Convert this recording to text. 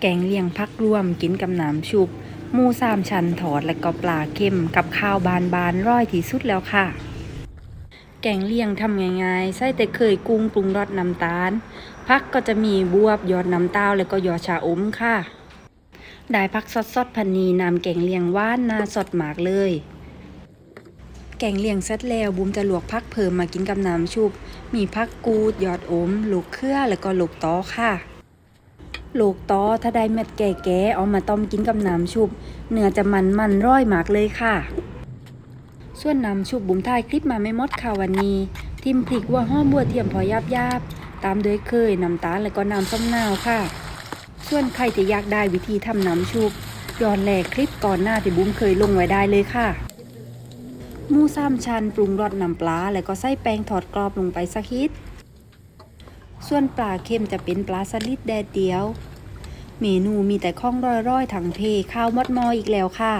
แกงเลียงพักรวมกินกับน้ำชุบหมูสามชั้นทอดและก็ปลาเค็มกับข้าวบานบานร่อยที่สุดแล้วค่ะ แกงเลียงทำง่ายๆใส่แต่เคยกุ้งปรุงรสน้ำตาลพักก็จะมีบวบยอดน้ำเต้าแล้วก็ยอดชาอมค่ะ ได้พักสดสดๆพันนีนำแกงเลียงว่านนาสดหมากเลย แกงเลียงเสร็จแล้วบุมจะลวกพักเพิ่มมากินกับน้ำชุบ มีพักกูดยอดอมลูกเครือแล้วก็ลูกตอค่ะ ลูกตอถ้าได้เม็ดแก่ๆเอามาต้มกินกับน้ำชุบ เนื้อจะมันมันร่อยมากเลยค่ะ ส่วนน้ำชุบบุมถ่ายคลิปมาไม่มดค่ะวันนี้ ทิมพริกว่าห้อมบัวเทียมพอยับยาบตามด้วยเคยน้ำตาลแล้วก็น้ำส้มนาวค่ะ ส่วนใครจะอยากได้วิธีทำน้ำชุบย้อนแหลกคลิปก่อนหน้าที่บุ้มเคยลงไว้ได้เลยค่ะมูสามชันปรุงรสน้ำปลาแล้วก็ใส่แป้งทอดกรอบลงไปสักฮิต ส่วนปลาเค็มจะเป็นปลาสลิดแดดเดียว เมนูมีแต่ข้องร้อยๆถังเพข้าวมดมออีกแล้วค่ะ